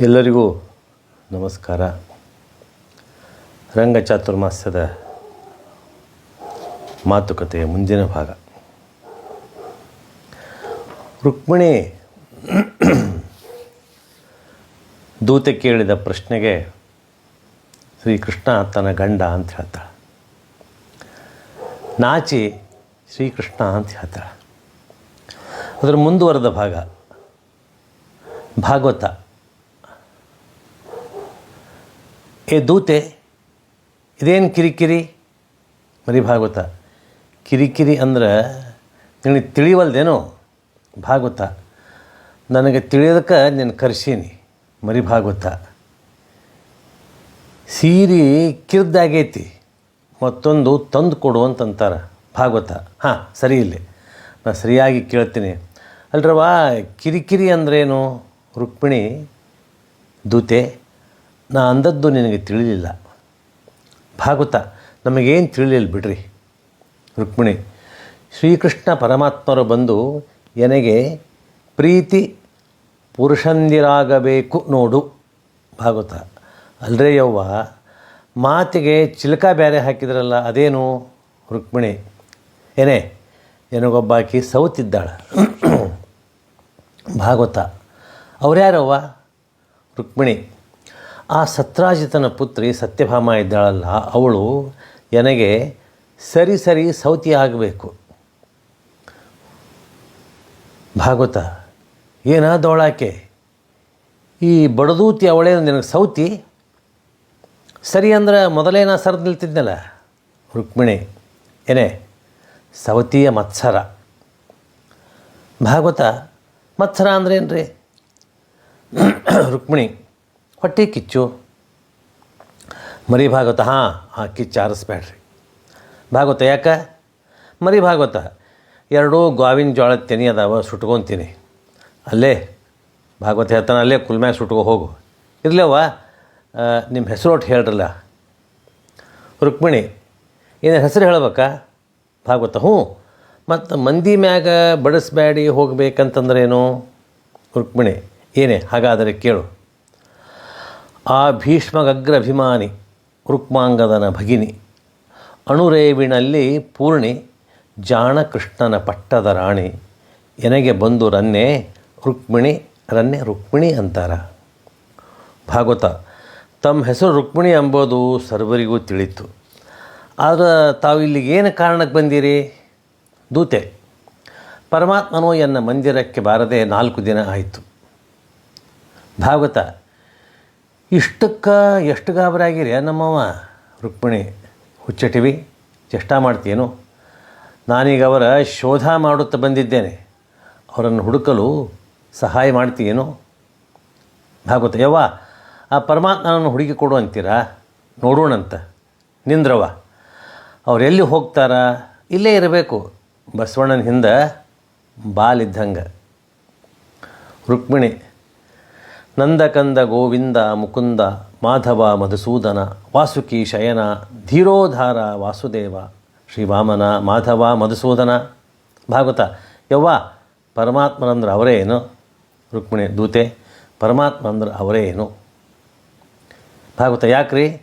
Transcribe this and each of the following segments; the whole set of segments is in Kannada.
ಎಲ್ಲರಿಗೂ ನಮಸ್ಕಾರ. ರಂಗ ಚಾತುರ್ಮಾಸ್ಯದ ಮಾತುಕತೆಯ ಮುಂದಿನ ಭಾಗ. ರುಕ್ಮಿಣಿ ದೂತೆ ಕೇಳಿದ ಪ್ರಶ್ನೆಗೆ ಶ್ರೀಕೃಷ್ಣ ತನ್ನ ಗಂಡ ಅಂತ ಹೇಳ್ತಾಳೆ. ನಾಚಿ ಶ್ರೀಕೃಷ್ಣ ಅಂತ ಹೇಳ್ತಾಳೆ. ಅದರ ಮುಂದುವರೆದ ಭಾಗ ಭಾಗವತ. ಏ ದೂತೆ, ಇದೇನು ಕಿರಿಕಿರಿ? ಮರಿ ಭಾಗವತ. ಕಿರಿಕಿರಿ ಅಂದ್ರೆ ನಿನಗೆ ತಿಳಿವಲ್ದೇನೋ ಭಾಗವತ. ನನಗೆ ತಿಳಿಯೋದಕ್ಕೆ ನೀನು ಕರ್ಸೀನಿ. ಮರಿ ಭಾಗವತ. ಸೀರೆ ಕಿರ್ದಾಗೈತಿ. ಮತ್ತೊಂದು ತಂದು ಕೊಡು ಅಂತಂತಾರೆ ಭಾಗವತ. ಹಾಂ, ಸರಿ ಇಲ್ಲಿ. ನಾನು ಸರಿಯಾಗಿ ಕೇಳ್ತೀನಿ. ಅಲ್ರವಾ ಕಿರಿಕಿರಿ ಅಂದ್ರೇನು? ರುಕ್ಮಿಣಿ, ದೂತೆ ನಾ ಅಂದದ್ದು ನಿನಗೆ ತಿಳಿಲಿಲ್ಲ. ಭಾಗವತ, ನಮಗೇನು ತಿಳಿಲಿಲ್ಲ ಬಿಡ್ರಿ. ರುಕ್ಮಿಣಿ, ಶ್ರೀಕೃಷ್ಣ ಪರಮಾತ್ಮರು ಬಂದು ನನಗೆ ಪ್ರೀತಿ ಪುರುಷಂದಿರಾಗಬೇಕು ನೋಡು. ಭಾಗವತ, ಅಲ್ರೇ ಯವ್ವ, ಮಾತಿಗೆ ಚಿಲಕ ಬೇರೆ ಹಾಕಿದ್ರಲ್ಲ ಅದೇನು? ರುಕ್ಮಿಣಿ ಏನೇ ನನಗೊಬ್ಬಾಕಿ ಸೌತಿದ್ದಾಳ. ಭಾಗವತ, ಅವ್ರ್ಯಾರವ್ವ? ರುಕ್ಮಿಣಿ ಆ ಸತ್ರಾಜಿತನ ಪುತ್ರಿ ಸತ್ಯಭಾಮ ಇದ್ದಾಳಲ್ಲ, ಅವಳು ನನಗೆ ಸರಿ ಸರಿ ಸೌತಿ ಆಗಬೇಕು. ಭಾಗವತ, ಏನಾದವಳಾಕೆ? ಈ ಬಡದೂತಿ ಅವಳೇ ನಿನಗೆ ಸೌತಿ? ಸರಿ ಅಂದ್ರೆ ಮೊದಲೇ ನಾ ಸರಿದು ನಿಲ್ತಿದ್ನಲ್ಲ? ರುಕ್ಮಿಣಿ ಏನೇ ಸವತಿಯ ಮತ್ಸರ. ಭಾಗವತ, ಮತ್ಸರ ಅಂದ್ರೇನು ರೀ ರುಕ್ಮಿಣಿ ಹೊಟ್ಟೆ ಕಿಚ್ಚು ಮರಿ ಭಾಗವತ ಹಾಂ ಹಾಂ ಕಿಚ್ಚು ಆರಿಸ್ಬೇಡ್ರಿ. ಭಾಗವತ ಯಾಕೆ? ಮರಿ ಭಾಗವತ ಎರಡೂ ಗಾವಿನ ಜೋಳದ ತೆನಿ ಅದಾವ, ಸುಟ್ಕೊತೀನಿ. ಅಲ್ಲೇ, ಭಾಗವತ ಹೇಳ್ತಾನೆ, ಅಲ್ಲೇ ಕುಲ್ಮ್ಯಾಗ ಸುಟ್ಕೊ ಹೋಗು. ಇರ್ಲವ್ವ ನಿಮ್ಮ ಹೆಸರು ಒಟ್ಟು ಹೇಳ್ರಲ್ಲ. ರುಕ್ಮಿಣಿ, ಏನು ಹೆಸರು ಹೇಳ್ಬೇಕಾ? ಭಾಗವತ, ಹ್ಞೂ. ಮತ್ತು ಮಂದಿ ಮ್ಯಾಗ ಬಡಿಸ್ಬೇಡಿ ಹೋಗಬೇಕಂತಂದ್ರೇನು? ರುಕ್ಮಿಣಿ, ಏನೇ, ಹಾಗಾದರೆ ಕೇಳು. ಆ ಭೀಷ್ಮಗಗ್ರಭಿಮಾನಿ ರುಕ್ಮಾಂಗದನ ಭಗಿನಿ. ಅಣುರೇವಿನಲ್ಲಿ ಪೂರ್ಣಿ ಜಾಣ ಕೃಷ್ಣನ ಪಟ್ಟದ ರಾಣಿ. ಎನಗೆ ಬಂದು ರನ್ನೆ ರುಕ್ಮಿಣಿ ರನ್ನೆ ರುಕ್ಮಿಣಿ ಅಂತಾರ. ಭಾಗವತ ತಮ್ಮ ಹೆಸರು ರುಕ್ಮಿಣಿ ಎಂಬುದು ಸರ್ವರಿಗೂ ತಿಳಿತು. ಆದರೆ ತಾವು ಇಲ್ಲಿಗೆ ಏನು ಕಾರಣಕ್ಕೆ ಬಂದಿರಿ? ದೂತೆ, ಪರಮಾತ್ಮನು ಎನ್ನ ಮಂದಿರಕ್ಕೆ ಬಾರದೆ ನಾಲ್ಕು ದಿನ ಆಯಿತು. ಭಾಗವತ ಇಷ್ಟಕ್ಕೆ ಎಷ್ಟು ಗಾಬರಾಗಿರಿ ನಮ್ಮವ ರುಕ್ಮಿಣಿ ಹುಚ್ಚಟಿವಿ ಚೇಷ್ಟ ಮಾಡ್ತೀಯೇನು? ನಾನೀಗ ಅವರ ಶೋಧ ಮಾಡುತ್ತಾ ಬಂದಿದ್ದೇನೆ. ಅವರನ್ನು ಹುಡುಕಲು ಸಹಾಯ ಮಾಡ್ತೀಯೇನು? ಭಾಗವತ, ಯವ್ವ, ಆ ಪರಮಾತ್ಮನನ್ನು ಹುಡುಕಿ ಕೊಡು ಅಂತೀರಾ? ನೋಡೋಣಂತ. ನಿಂದ್ರವ ಅವರೆಲ್ಲಿ ಹೋಗ್ತಾರಾ? ಇಲ್ಲೇ ಇರಬೇಕು. ಬಸವಣ್ಣನ ಹಿಂದೆ ಬಾಲಿದ್ದಂಗೆ. ರುಕ್ಮಿಣಿ ನಂದಕಂದ ಗೋವಿಂದ ಮುಕುಂದ ಮಾಧವ ಮಧುಸೂದನ ವಾಸುಕಿ ಶಯನ ಧೀರೋಧಾರ ವಾಸುದೇವ ಶ್ರೀವಾಮನ ಮಾಧವ ಮಧುಸೂದನ. ಭಾಗವತ, ಯವ್ವ ಪರಮಾತ್ಮನಂದ್ರೆ ಅವರೇ ಏನು? ರುಕ್ಮಿಣಿ ದೂತೆ ಪರಮಾತ್ಮ ಅಂದ್ರೆ ಅವರೇ ಏನು? ಭಾಗವತ, ಯಾಕ್ರಿ?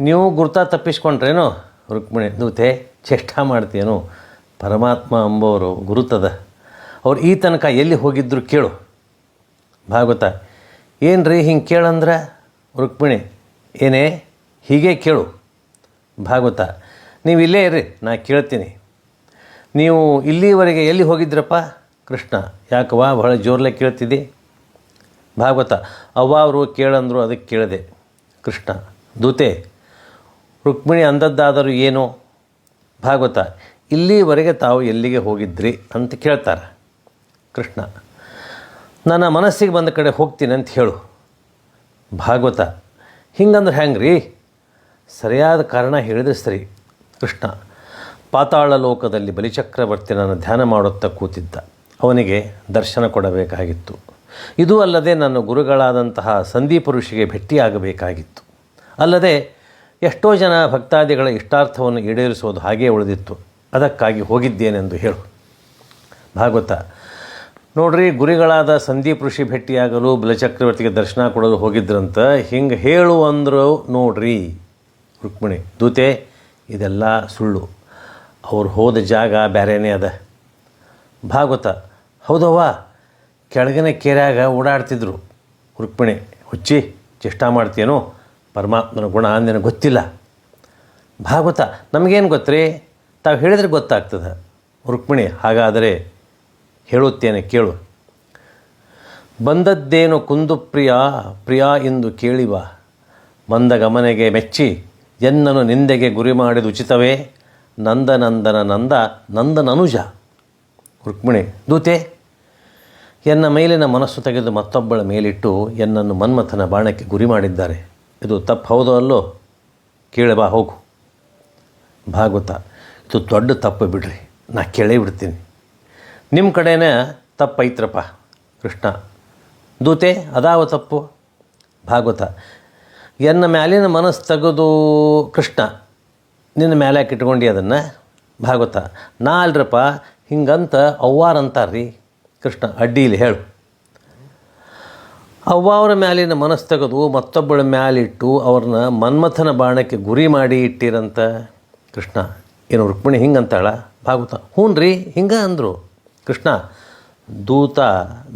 ನೀವು ಗುರುತ ತಪ್ಪಿಸ್ಕೊಂಡ್ರೇನು? ರುಕ್ಮಿಣಿ ದೂತೆ, ಚೇಷ್ಟ ಮಾಡ್ತೀಯೇನು? ಪರಮಾತ್ಮ ಅಂಬೋರು ಗುರುತದ. ಅವ್ರು ಈ ತನಕ ಎಲ್ಲಿ ಹೋಗಿದ್ರು ಕೇಳು. ಭಾಗವತ ಏನು ರೀ ಹಿಂಗೆ ಕೇಳಂದ್ರೆ? ರುಕ್ಮಿಣಿ, ಏನೇ? ಹೀಗೆ ಕೇಳು. ಭಾಗವತ, ನೀವು ಇಲ್ಲೇ ಇರ್ರಿ, ನಾ ಕೇಳ್ತೀನಿ. ನೀವು ಇಲ್ಲಿವರೆಗೆ ಎಲ್ಲಿ ಹೋಗಿದ್ರಪ್ಪ? ಕೃಷ್ಣ, ಯಾಕವ್ವ ಬಹಳ ಜೋರ್ಲೆ ಕೇಳ್ತಿದ್ದಿ? ಭಾಗವತ, ಅವ್ವ ಅವರು ಕೇಳಂದ್ರು ಅದಕ್ಕೆ ಕೇಳಿದೆ. ಕೃಷ್ಣ, ದೂತೆ, ರುಕ್ಮಿಣಿ ಅಂದದ್ದಾದರೂ ಏನು? ಭಾಗವತ, ಇಲ್ಲಿವರೆಗೆ ತಾವು ಎಲ್ಲಿಗೆ ಹೋಗಿದ್ರಿ ಅಂತ ಕೇಳ್ತಾರೆ. ಕೃಷ್ಣ ನನ್ನ ಮನಸ್ಸಿಗೆ ಬಂದ ಕಡೆ ಹೋಗ್ತೀನಿ ಅಂತ ಹೇಳು. ಭಾಗವತ. ಹಿಂಗಂದ್ರೆ ಹೆಂಗೆ ರೀ ಸರಿಯಾದ ಕಾರಣ ಹೇಳಿದ್ರೆ ಸರಿ. ಕೃಷ್ಣ, ಪಾತಾಳ ಲೋಕದಲ್ಲಿ ಬಲಿಚಕ್ರವರ್ತಿ ನನ್ನ ಧ್ಯಾನ ಮಾಡುತ್ತಾ ಕೂತಿದ್ದ. ಅವನಿಗೆ ದರ್ಶನ ಕೊಡಬೇಕಾಗಿತ್ತು. ಇದು ಅಲ್ಲದೆ ನನ್ನ ಗುರುಗಳಾದಂತಹ ಸಂದೀಪ ಋಷಿಗೆ ಭೇಟಿಯಾಗಬೇಕಾಗಿತ್ತು. ಅಲ್ಲದೆ ಎಷ್ಟೋ ಜನ ಭಕ್ತಾದಿಗಳ ಇಷ್ಟಾರ್ಥವನ್ನು ಈಡೇರಿಸೋದು ಹಾಗೇ ಉಳಿದಿತ್ತು. ಅದಕ್ಕಾಗಿ ಹೋಗಿದ್ದೇನೆಂದು ಹೇಳು. ಭಾಗವತ. ನೋಡ್ರಿ, ಗುರಿಗಳಾದ ಸಂದೀಪ್ ಋಷಿ ಭೇಟಿಯಾಗಲು ಬಲಚಕ್ರವರ್ತಿಗೆ ದರ್ಶನ ಕೊಡಲು ಹೋಗಿದ್ರಂತ ಹಿಂಗೆ ಹೇಳು ಅಂದರು ನೋಡ್ರಿ. ರುಕ್ಮಿಣಿ, ದೂತೆ, ಇದೆಲ್ಲ ಸುಳ್ಳು. ಅವ್ರು ಹೋದ ಜಾಗ ಬೇರೆನೇ ಅದ. ಭಾಗವತ ಹೌದವ್ವ, ಕೆಳಗಿನ ಕೆರೆಯಾಗ ಓಡಾಡ್ತಿದ್ರು. ರುಕ್ಮಿಣಿ, ಹುಚ್ಚಿ, ಚೇಷ್ಟ ಮಾಡ್ತೀಯೇನೋ? ಪರಮಾತ್ಮನ ಗುಣ ನಿನಗೆ ಗೊತ್ತಿಲ್ಲ. ಭಾಗವತ ನಮಗೇನು ಗೊತ್ತ್ರಿ? ತಾವು ಹೇಳಿದ್ರೆ ಗೊತ್ತಾಗ್ತದೆ. ರುಕ್ಮಿಣಿ, ಹಾಗಾದರೆ ಹೇಳುತ್ತೇನೆ, ಕೇಳು. ಬಂದದ್ದೇನು ಕುಂದು ಪ್ರಿಯ ಪ್ರಿಯ ಎಂದು ಕೇಳಿವ? ಬಂದ ಗಮನೆಗೆ ಮೆಚ್ಚಿ, ಎನ್ನನು ನಿಂದೆಗೆ ಗುರಿ ಮಾಡಿದ ಉಚಿತವೇ? ನಂದ ನಂದನ ನಂದ, ನಂದನನುಜ. ರುಕ್ಮಿಣಿ, ದೂತೆ, ಎನ್ನ ಮೇಲಿನ ಮನಸ್ಸು ತೆಗೆದು ಮತ್ತೊಬ್ಬಳ ಮೇಲಿಟ್ಟು ಎನ್ನನ್ನು ಮನ್ಮಥನ ಬಾಣಕ್ಕೆ ಗುರಿ ಮಾಡಿದ್ದಾರೆ. ಇದು ತಪ್ಪು ಹೌದು ಅಲ್ಲೋ? ಕೇಳಬಾ ಹೋಗು. ಭಾಗವತ, ಇದು ದೊಡ್ಡ ತಪ್ಪು ಬಿಡ್ರಿ. ನಾ ಕೇಳೇ ಬಿಡ್ತೀನಿ. ನಿಮ್ಮ ಕಡೆನೇ ತಪ್ಪೈತ್ರಪ್ಪ, ಕೃಷ್ಣ. ದೂತೆ, ಅದಾವ ತಪ್ಪು? ಭಾಗವತ. ಎನ್ನ ಮ್ಯಾಲಿನ ಮನಸ್ಸು ತೆಗೆದು ಕೃಷ್ಣ, ನಿನ್ನ ಯಾಕೆ ಇಟ್ಕೊಂಡು ಅದನ್ನು? ಭಾಗವತ. ನಾ ಅಲ್ರಪ್ಪ, ಹಿಂಗಂತ ಅವ್ವಾರ ಅಂತಾರ್ರಿ. ಕೃಷ್ಣ, ಅಡ್ಡಿಲಿ ಹೇಳು. ಅವ್ವಾರ ಮ್ಯಾಲಿನ ಮನಸ್ಸು ತೆಗೆದು ಮತ್ತೊಬ್ಬಳ ಮ್ಯಾಲಿಟ್ಟು ಅವ್ರನ್ನ ಮನ್ಮಥನ ಬಾಣಕ್ಕೆ ಗುರಿ ಮಾಡಿ ಇಟ್ಟಿರಂತ ಕೃಷ್ಣ. ಏನು ರುಕ್ಮಿಣಿ ಹಿಂಗಂತಾಳ? ಭಾಗವತ. ಹ್ಞೂ ರೀ ಹಿಂಗೆ ಅಂದರು. ಕೃಷ್ಣ, ದೂತ,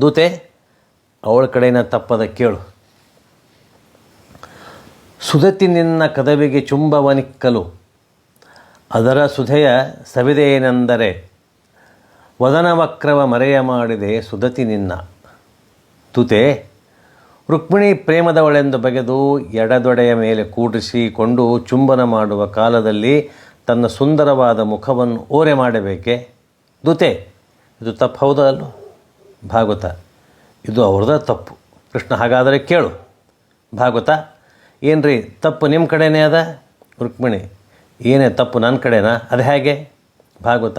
ದೂತೆ, ಅವಳ ಕಡೆಯ ತಪ್ಪದ ಕೇಳು. ಸುಧತಿ ನಿನ್ನ ಕದವಿಗೆ ಚುಂಬವನಿಕ್ಕಲು. ಅದರ ಸುಧೆಯ ಸವಿದೆಯೇನೆಂದರೆ, ವದನವಕ್ರವ ಮರೆಯ ಮಾಡಿದೆ ಸುಧತಿ ನಿನ್ನ. ತುತೆ ರುಕ್ಮಿಣಿ ಪ್ರೇಮದವಳೆಂದು ಬಗೆದು ಎಡದೊಡೆಯ ಮೇಲೆ ಕೂಡಿಸಿಕೊಂಡು ಚುಂಬನ ಮಾಡುವ ಕಾಲದಲ್ಲಿ ತನ್ನ ಸುಂದರವಾದ ಮುಖವನ್ನು ಓರೆ ಮಾಡಬೇಕೆ? ದೂತೆ ಇದು ತಪ್ಪು ಹೌದಾ ಅಲ್ಲೋ ಭಾಗವತ. ಇದು ಅವ್ರದ ತಪ್ಪು. ಕೃಷ್ಣ ಹಾಗಾದರೆ ಕೇಳು. ಭಾಗವತ, ಏನ್ರಿ, ತಪ್ಪು ನಿಮ್ಮ ಕಡೆನೇ ಅದ? ರುಕ್ಮಿಣಿ, ಏನೇ ತಪ್ಪು ನನ್ನ ಕಡೆನಾ? ಅದು ಹೇಗೆ? ಭಾಗವತ,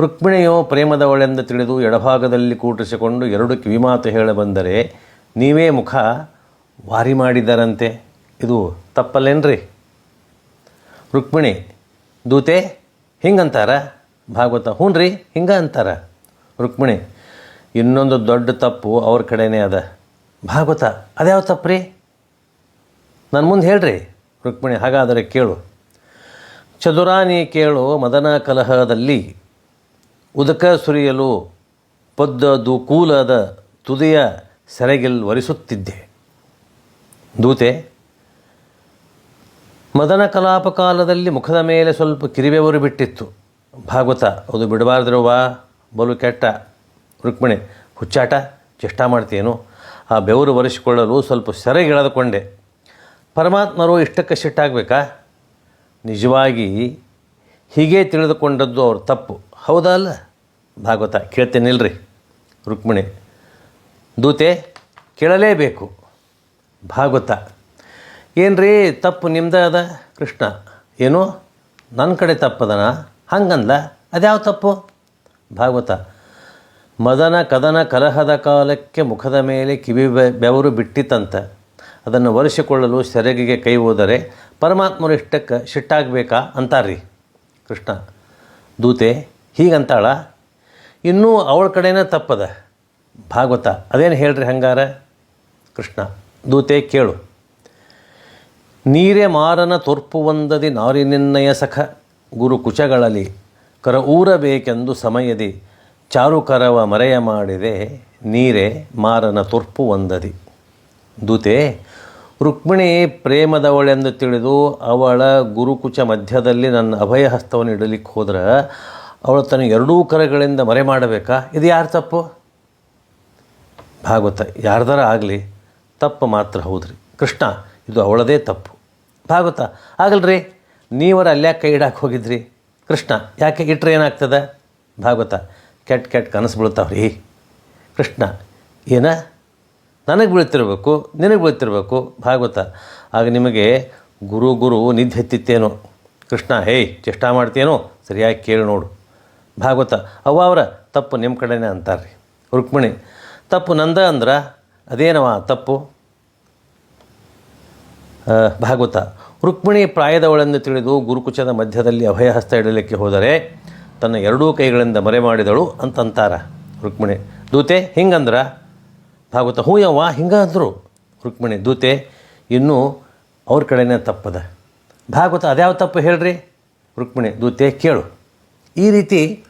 ರುಕ್ಮಿಣಿಯು ಪ್ರೇಮದವಳೆಂದು ತಿಳಿದು ಎಡಭಾಗದಲ್ಲಿ ಕೂಟಿಸಿಕೊಂಡು ಎರಡು ಕಿವಿಮಾತು ಹೇಳ ಬಂದರೆ, ನೀವೇ ಮುಖ ವಾರಿ ಮಾಡಿದ್ದಾರಂತೆ ಇದು ತಪ್ಪಲ್ಲೇನ್ರಿ? ರುಕ್ಮಿಣಿ, ದೂತೆ, ಹಿಂಗಂತಾರ? ಭಾಗವತ ಹ್ಞೂ ರೀ ಹಿಂಗೆ ಅಂತಾರ. ರುಕ್ಮಿಣಿ, ಇನ್ನೊಂದು ದೊಡ್ಡ ತಪ್ಪು ಅವ್ರ ಕಡೆನೇ ಅದ. ಭಾಗವತ ಅದ್ಯಾವ ತಪ್ಪು ರೀ ನನ್ನ ಮುಂದೆ ಹೇಳ್ರಿ, ರುಕ್ಮಿಣಿ, ಹಾಗಾದರೆ ಕೇಳು. ಚದುರಾನಿ ಕೇಳು ಮದನ ಕಲಹದಲ್ಲಿ. ಉದಕ ಸುರಿಯಲು ಪದ್ದದು ಕೂಲದ ತುದಿಯ ಸೆರೆಗಿಲ್ ಒರೆಸುತ್ತಿದ್ದೆ. ದೂತೆ, ಮದನ ಕಲಾಪ ಕಾಲದಲ್ಲಿ ಮುಖದ ಮೇಲೆ ಸ್ವಲ್ಪ ಕಿರಿಬೆವರು ಬಿಟ್ಟಿತ್ತು. ಭಾಗವತ ಅದು ಬಿಡಬಾರ್ದಿರುವ ಬಲು ಕೆಟ್ಟ ರುಕ್ಮಿಣಿ, ಹುಚ್ಚಾಟ, ಚೇಷ್ಟ ಮಾಡ್ತೀಯೇನು? ಆ ಬೆವರು ಒರೆಸಿಕೊಳ್ಳಲು ಸ್ವಲ್ಪ ಸೆರೆಗೆಳೆದುಕೊಂಡೆ. ಪರಮಾತ್ಮರು ಇಷ್ಟಕ್ಕೆ ಸಿಟ್ಟಾಗಬೇಕಾ? ನಿಜವಾಗಿ ಹೀಗೆ ತಿಳಿದುಕೊಂಡದ್ದು ಅವ್ರ ತಪ್ಪು. ಹೌದಾ ಅಲ್ಲ? ಭಾಗವತ, ಕೇಳ್ತೇನಿಲ್ರಿ ರುಕ್ಮಿಣಿ. ದೂತೆ, ಕೇಳಲೇಬೇಕು. ಭಾಗವತ. ಏನ್ರಿ ತಪ್ಪು ನಿಮ್ದ ಅದ? ಕೃಷ್ಣ. ಏನು? ನನ್ನ ಕಡೆ ತಪ್ಪದನ? ಹಂಗಂದ ಅದ್ಯಾವ ತಪ್ಪು? ಭಾಗವತ. ಮದನ ಕದನ ಕಲಹದ ಕಾಲಕ್ಕೆ ಮುಖದ ಮೇಲೆ ಕಿವಿ ಬೆವರು ಬಿಟ್ಟಿತಂತೆ ಅದನ್ನು ಒರೆಸಿಕೊಳ್ಳಲು ಸೆರಗಿಗೆ ಕೈ ಹೋದರೆ ಪರಮಾತ್ಮರು ಇಷ್ಟಕ್ಕೆ ಶಿಟ್ಟಾಗಬೇಕಾ ಅಂತಾರ್ರಿ ಕೃಷ್ಣ. ದೂತೆ, ಹೀಗಂತಾಳ, ಇನ್ನೂ ಅವಳ ಕಡೆನೇ ತಪ್ಪದ. ಭಾಗವತ, ಅದೇನು ಹೇಳ್ರಿ ಹಂಗಾರ? ಕೃಷ್ಣ, ದೂತೆ ಕೇಳು. ನೀರೆ ಮಾರನ ತೊರ್ಪುವಂದದಿ ನಾರಿನಿನ್ನಯ ಸಖ ಗುರು ಕುಚಗಳಲ್ಲಿ. ಕರ ಊರಬೇಕೆಂದು ಸಮಯದಿ ಚಾರುಕರವ ಮರೆಯ ಮಾಡಿದೆ ನೀರೆ ಮಾರನ ತುರ್ಪು ಒಂದದಿ. ದೂತೆ, ರುಕ್ಮಿಣಿ ಪ್ರೇಮದವಳೆಂದು ತಿಳಿದು ಅವಳ ಗುರುಕುಚ ಮಧ್ಯದಲ್ಲಿ ನನ್ನ ಅಭಯ ಹಸ್ತವನ್ನು ಇಡಲಿಕ್ಕೆ ಹೋದ್ರೆ ಅವಳು ತನ್ನ ಎರಡೂ ಕರಗಳಿಂದ ಮರೆ ಮಾಡಬೇಕಾ? ಇದು ಯಾರು ತಪ್ಪು? ಭಾಗವತ, ಯಾರ್ದಾರ ಆಗಲಿ ತಪ್ಪು ಮಾತ್ರ ಹೌದ್ರಿ. ಕೃಷ್ಣ, ಇದು ಅವಳದೇ ತಪ್ಪು. ಭಾಗವತ, ಆಗಲ್ರಿ, ನೀವರ ಅಲ್ಯಾಕೆ ಕೈ ಇಡಕ್ಕೆ ಹೋಗಿದ್ರಿ? ಕೃಷ್ಣ, ಯಾಕೆ ಇಟ್ಟರೆ ಏನಾಗ್ತದೆ? ಭಾಗವತ, ಕೆಟ್ಟ ಕೆಟ್ಟ ಕನಸು ಬೀಳ್ತಾವ್ರಿ. ಕೃಷ್ಣ, ಏನ? ನನಗೆ ಬೀಳ್ತಿರ್ಬೇಕು, ನಿನಗೆ ಬೀಳ್ತಿರ್ಬೇಕು, ಭಾಗವತ. ಆಗ ನಿಮಗೆ ಗುರು ಗುರು ನಿದ್ದೆ ಎತ್ತಿತ್ತೇನೋ. ಕೃಷ್ಣ ಹೇಯ್ ಚೇಷ್ಟ ಮಾಡ್ತೇನೋ ಸರಿಯಾಗಿ ಕೇಳಿ ನೋಡು. ಭಾಗವತ, ಅವ್ವ ಅವರ ತಪ್ಪು ನಿಮ್ಮ ಕಡೆನೇ ಅಂತಾರ್ರಿ. ರುಕ್ಮಿಣಿ, ತಪ್ಪು ನಂದ ಅಂದ್ರೆ ಅದೇನವ ತಪ್ಪು? ಭಾಗವತ ರುಕ್ಮಿಣಿ ಪ್ರಾಯದವಳೆಂದು ತಿಳಿದು ಗುರುಕುಚದ ಮಧ್ಯದಲ್ಲಿ ಅಭಯಹಸ್ತ ಇಡಲಿಕ್ಕೆ ಹೋದರೆ ತನ್ನ ಎರಡೂ ಕೈಗಳಿಂದ ಮರೆ ಮಾಡಿದಳು ಅಂತಂತಾರ ರುಕ್ಮಿಣಿ. ದೂತೆ, ಹಿಂಗಂದ್ರ? ಭಾಗವತ ಹ್ಞೂ ಯವ್ವ ಹಿಂಗ ಅಂದರು ರುಕ್ಮಿಣಿ, ದೂತೆ, ಇನ್ನೂ ಅವ್ರ ಕಡೆನೇ ತಪ್ಪದ. ಭಾಗವತ, ಅದ್ಯಾವ ತಪ್ಪು ಹೇಳ್ರಿ? ರುಕ್ಮಿಣಿ, ದೂತೆ, ಕೇಳು. ಈ ರೀತಿ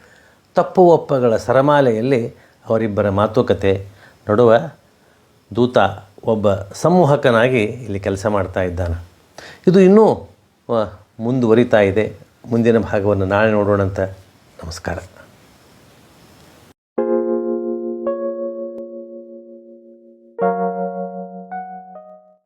ತಪ್ಪು ಒಪ್ಪಗಳ ಸರಮಾಲೆಯಲ್ಲಿ ಅವರಿಬ್ಬರ ಮಾತುಕತೆ ನಡುವ ದೂತ ಒಬ್ಬ ಸಂಮೋಹಕನಾಗಿ ಇಲ್ಲಿ ಕೆಲಸ ಮಾಡ್ತಾ ಇದ್ದಾನೆ. ಇದು ಇನ್ನೂ ಮುಂದುವರಿತಾ ಇದೆ. ಮುಂದಿನ ಭಾಗವನ್ನು ನಾಳೆ ನೋಡೋಣ ಅಂತ ನಮಸ್ಕಾರ.